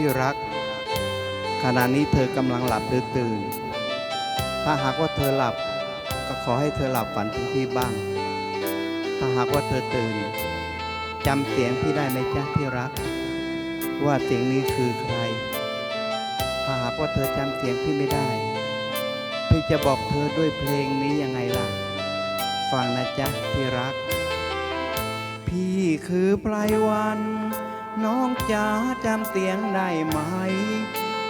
ที่รัก ขณะนี้เธอกำลังหลับหรือตื่น ถ้าหากว่าเธอหลับก็ขอให้เธอหลับฝันถึงพี่บ้าง ถ้าหากว่าเธอตื่นจำเสียงพี่ได้ไหมจ๊ะที่รัก ว่าเสียงนี้คือใคร ถ้าหากว่าเธอจำเสียงพี่ไม่ได้ พี่จะบอกเธอด้วยเพลงนี้ยังไงล่ะ ฟังนะจ๊ะที่รัก พี่คือไพรวัน น้องจ๋าจำเสียงได้ไหม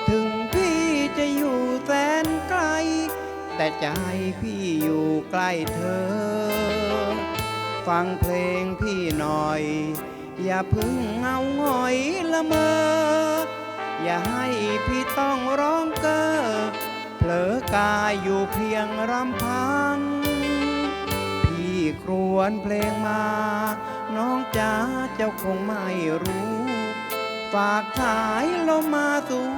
ถึงพี่จะอยู่แสนไกล แต่ใจพี่อยู่ใกล้เธอ ฟังเพลงพี่หน่อย อย่าพึ่งเอาหงอยละเมอ อย่าให้พี่ต้องร้องเก้อเผลอกายอยู่เพียงรำพังพี่ ครวญเพลงมา น้องจ๋าเจ้าคงไม่รู้ ฝากสายลมมาสู่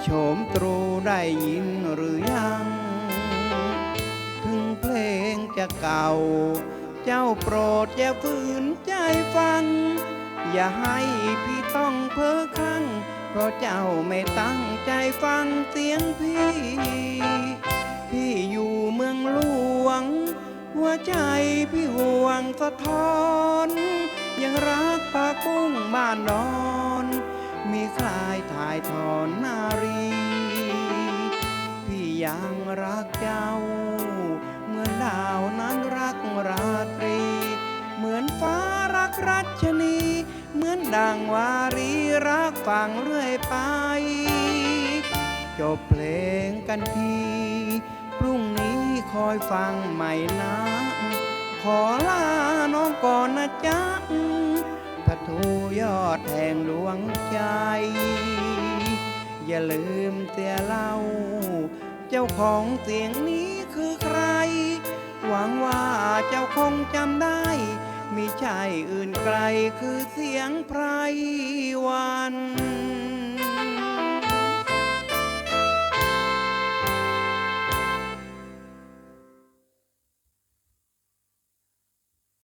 โฉมตรูได้ยินหรือยัง ถึงเพลงจะเก่า เจ้าโปรดอย่าฝืนใจฟัง อย่าให้พี่ต้องเพ้อคลั่งเพราะเจ้าไม่ตั้งใจฟังเสียงพี่ สะท้อน ยังรักปากุ้งบ้านนอน มีคลายถ่ายถอนนารี พี่ยังรักเจ้า เหมือนดาวนั้นรักราตรี เหมือนฟ้ารักรัชนี เหมือนดังวารีรักฟังเรื่อยไป จบเพลงกันที พรุ่งนี้คอยฟังใหม่นะ ขอลาน้องก่อนนะจ๊ะพระทูยอดแห่งดวงใจ อย่าลืมเสียเล่า เจ้าของเสียงนี้คือใคร หวังว่าเจ้าคงจำได้มิใช่อื่นไกลคือเสียงไพรวัน